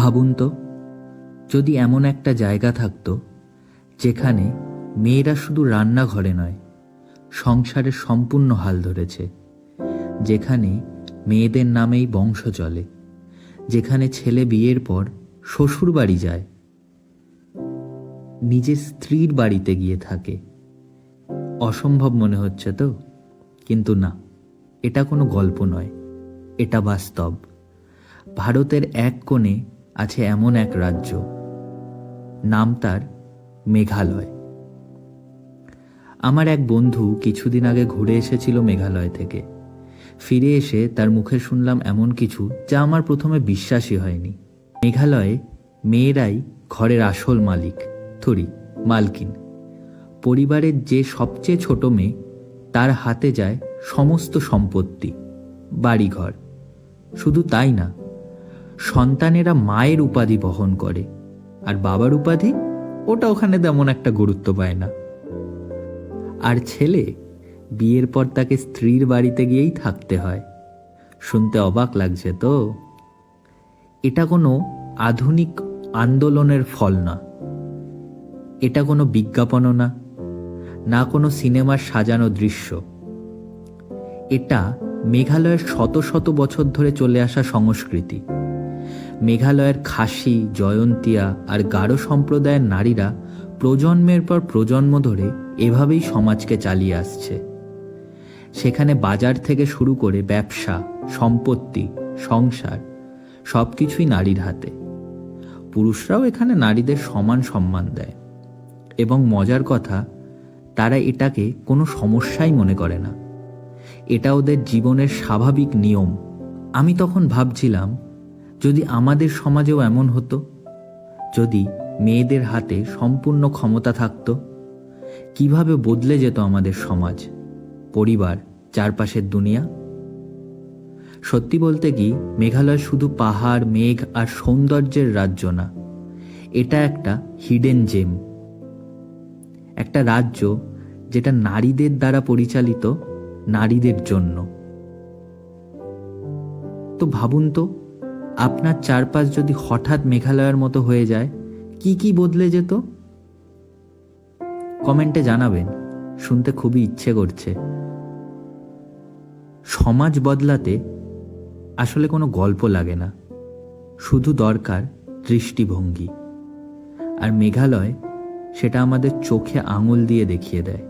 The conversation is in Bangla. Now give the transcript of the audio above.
ভাবুন তো, যদি এমন একটা জায়গা থাকতো যেখানে মেয়েরা শুধু রান্নাঘরে নয়, সংসারের সম্পূর্ণ হাল ধরেছে, যেখানে মেয়েদের নামেই বংশ চলে, যেখানে ছেলে বিয়ের পর শ্বশুর বাড়ি যায়, নিজের স্ত্রীর বাড়িতে গিয়ে থাকে। অসম্ভব মনে হচ্ছে তো, কিন্তু না, এটা কোনো গল্প নয়, এটা বাস্তব। ভারতের এক কোণে আছে এমন এক রাজ্য। নাম তার মেঘালয়। আমার এক বন্ধু কিছুদিন আগে ঘুরে এসেছিল মেঘালয় থেকে। ফিরে এসে তার মুখে শুনলাম এমন কিছু যা আমার প্রথমে বিশ্বাসই হয়নি। মেঘালয়ে মেয়েরাই ঘরের আসল মালিক, থরি, মালকিন। পরিবারের যে সবচেয়ে ছোট মেয়ে, তার হাতে যায় সমস্ত সম্পত্তি, বাড়িঘর। শুধু তাই না সন্তানেরা মায়ের উপাধি বহন করে, আর বাবার উপাধি ওটা ওখানে তেমন একটা গুরুত্ব পায় না। আর ছেলে, বিয়ের পর তাকে স্ত্রীর বাড়িতে গিয়েই থাকতে হয়। শুনতে অবাক লাগছে তো? এটা কোনো আধুনিক আন্দোলনের ফল না। এটা কোনো বিজ্ঞাপনও না না কোনো সিনেমার সাজানো দৃশ্য। এটা মেঘালয়ের শত শত বছর ধরে চলে আসা সংস্কৃতি। মেঘালয়ের খাসি, জয়ন্তিয়া আর গারো সম্প্রদায়ের নারীরা প্রজন্মের পর প্রজন্ম ধরে এভাবেই সমাজকে চালিয়ে আসছে। সেখানে বাজার থেকে শুরু করে ব্যবসা, সম্পত্তি, সংসার সব কিছুই নারীর হাতে। পুরুষরাও এখানে নারীদের সমান সম্মান দেয়। এবং মজার কথা, তারা এটাকে কোনো সমস্যাই মনে করে না। এটা ওদের জীবনের স্বাভাবিক নিয়ম। আমি তখন ভাবছিলাম যদি আমাদের সমাজেও এমন হতো, যদি মেয়েদের হাতে সম্পূর্ণ ক্ষমতা থাকতো, কীভাবে বদলে যেত আমাদের সমাজ, পরিবার, চারপাশের দুনিয়া? সত্যি বলতে কি, মেঘালয় শুধু পাহাড়, মেঘ আর সৌন্দর্যের রাজ্য না, এটা একটা হিডেন জেম একটা রাজ্য যেটা নারীদের দ্বারা পরিচালিত নারীদের জন্য। তো ভাবুন তো আপনার চারপাশ যদি হঠাৎ মেঘালয়ের মতো হয়ে যায়, কি কি বদলে যেত? কমেন্টে জানাবেন, শুনতে খুবই ইচ্ছে করছে। সমাজ বদলাতে আসলে কোনো গল্প লাগে না। শুধু দরকার দৃষ্টিভঙ্গি। আর মেঘালয় সেটা আমাদের চোখে আঙুল দিয়ে দেখিয়ে দেয়।